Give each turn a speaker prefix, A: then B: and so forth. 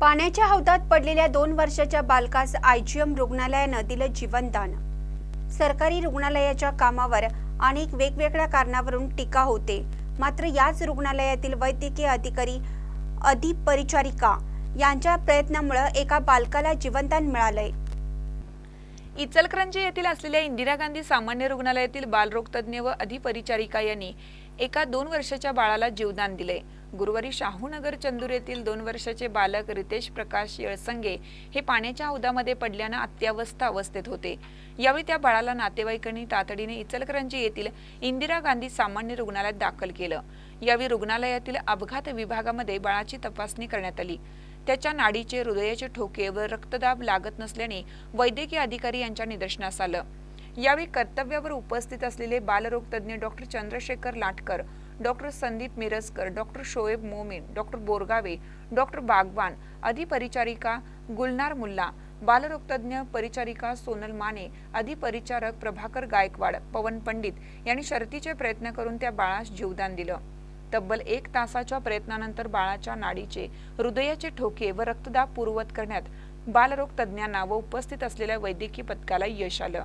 A: पाण्याच्या हौदात पडलेल्या दोन वर्षाच्या बालकास आयजीएम रुग्णालयानं दिलं जीवनदान. सरकारी रुग्णालयाच्या कामावर अनेक वेगवेगळ्या कारणावरून टीका होते. मात्र याच रुग्णालयातील वैद्यकीय अधिकारी अधिपरिचारिका यांच्या प्रयत्नामुळे एका बालकाला जीवनदान मिळालंय.
B: इचलकरंजी येथील असलेल्या इंदिरा गांधी सामान्य रुग्णालयातील बालरोगतज्ञ व अधिपरिचारिका यांनी एका दोन वर्षाच्या बाळाला जीवदान दिले गुरुवारी शाहूनगर चंदूर येथील दोन वर्षाचे बालक रितेश प्रकाश येळसंगे हे पाण्याच्या हौदामध्ये पडल्यानं अत्यावस्था अवस्थेत होते. यावेळी त्या बाळाला नातेवाईकांनी तातडीने इचलकरंजी येथील इंदिरा गांधी सामान्य रुग्णालयात दाखल केलं. यावेळी रुग्णालयातील अपघात विभागामध्ये बाळाची तपासणी करण्यात आली. त्याच्या नाडीचे हृदयाचे ठोके व रक्तदाब लागत नसल्याने वैद्यकीय अधिकारी यांच्या निदर्शनास आलं. यावेळी कर्तव्यावर उपस्थित असलेले बालरोग तज्ज्ञ doctor Chandrashekhar Latkar doctor Sandeep Mirajkar doctor Shoaib Momin doctor Borgave doctor Bagwan अधिपरिचारिका Gulnar Mulla बालरोगतज्ञ परिचारिका सोनल माने अधिपरिचारक प्रभाकर गायकवाड पवन पंडित यांनी शर्तीचे प्रयत्न करून त्या बाळास जीवदान दिलं. तब्बल एक तासाच्या प्रयत्नानंतर बाळाच्या नाडीचे हृदयाचे ठोके व रक्तदाब पूर्ववत करण्यात बालरोग तज्ज्ञांना व उपस्थित असलेल्या वैद्यकीय पथकाला यश आलं.